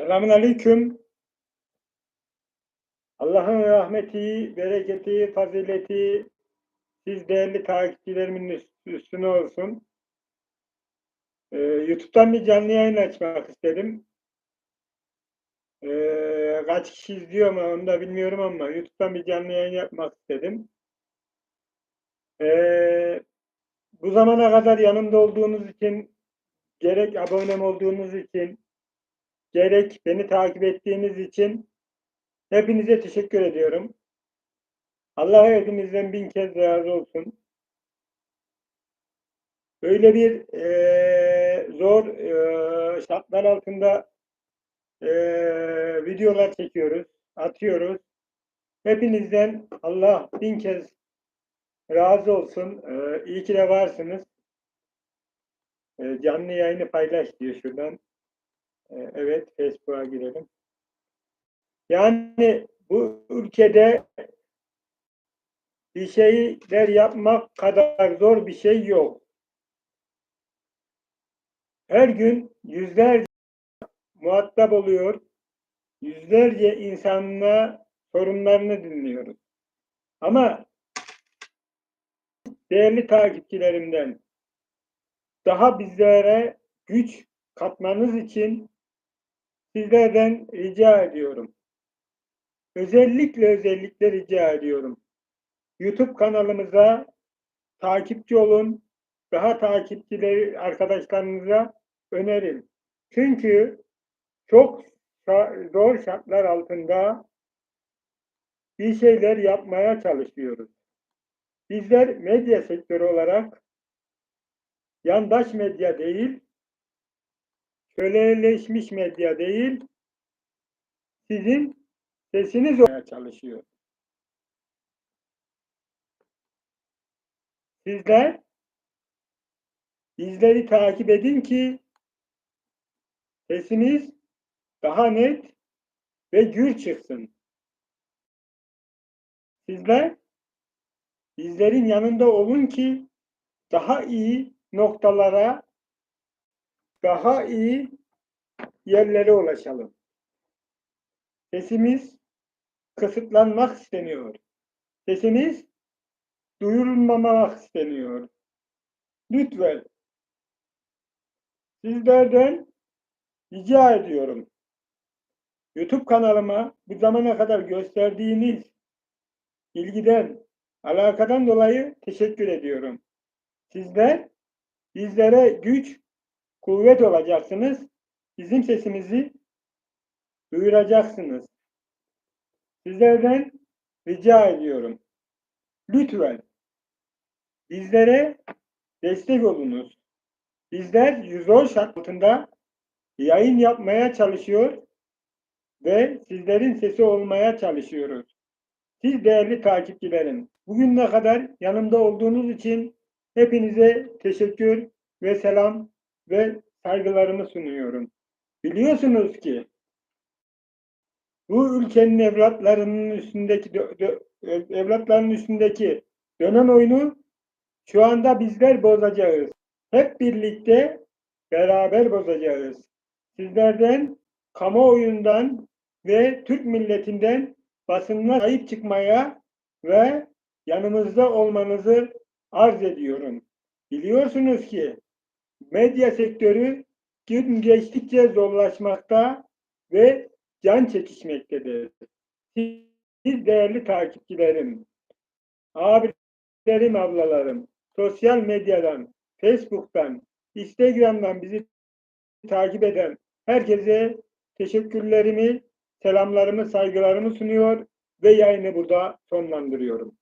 Selamun Aleyküm. Allah'ın rahmeti, bereketi, fazileti siz değerli takipçilerimin üst- üstüne olsun. Ee, YouTube'dan bir canlı yayın açmak istedim. Ee, kaç kişi izliyor mu onu da bilmiyorum ama YouTube'dan bir canlı yayın yapmak istedim. Ee, bu zamana kadar yanımda olduğunuz için, gerek abonem olduğunuz için, gerek beni takip ettiğiniz için hepinize teşekkür ediyorum. Allah hepinizden bin kez razı olsun. Böyle bir eee, zor eee, şartlar altında eee, videolar çekiyoruz, atıyoruz. Hepinizden Allah bin kez razı olsun. Eee iyi ki de varsınız. Eee, canlı yayını paylaş diyor şuradan. Eee, evet, Facebook'a girelim. Yani bu ülkede bir şeyler yapmak kadar zor bir şey yok. Her gün yüzlerce muhatap oluyor, yüzlerce insanla sorunlarını dinliyoruz. Ama değerli takipçilerimden daha bizlere güç katmanız için sizlerden rica ediyorum. Özellikle özellikle rica ediyorum. YouTube kanalımıza takipçi olun. Daha takipçileri arkadaşlarınıza önerin. Çünkü çok zor şartlar altında bir şeyler yapmaya çalışıyoruz. Bizler medya sektörü olarak yandaş medya değil, köleleşmiş medya değil, sizin sesiniz olmaya çalışıyor. Sizler bizleri takip edin ki sesimiz daha net ve gür çıksın. Sizler bizlerin yanında olun ki daha iyi noktalara, daha iyi yerlere ulaşalım. Sesimiz kısıtlanmak isteniyor. Sesimiz duyurulmamak isteniyor. Lütfen sizlerden rica ediyorum. YouTube kanalıma bu zamana kadar gösterdiğiniz ilgiden, alakadan dolayı teşekkür ediyorum. Sizler bizlere güç, kuvvet olacaksınız. Bizim sesimizi duyuracaksınız. Sizlerden rica ediyorum. Lütfen bizlere destek olunuz. Bizler zor şart altında yayın yapmaya çalışıyor ve sizlerin sesi olmaya çalışıyoruz. Siz değerli takipçilerim, bugüne kadar yanımda olduğunuz için hepinize teşekkür ve selam ve saygılarımı sunuyorum. Biliyorsunuz ki bu ülkenin evlatlarının üstündeki dö- evlatlarının üstündeki dönen oyunu şu anda bizler bozacağız. Hep birlikte beraber bozacağız. Sizlerden kamuoyundan ve Türk milletinden basınına sahip çıkmaya ve yanımızda olmanızı arz ediyorum. Biliyorsunuz ki medya sektörü gün geçtikçe zorlaşmakta ve can çekişmektedir. Siz değerli takipçilerim, abilerim, ablalarım, sosyal medyadan, Facebook'tan, Instagram'dan bizi takip eden herkese teşekkürlerimi, selamlarımı, saygılarımı sunuyor ve yayını burada sonlandırıyorum.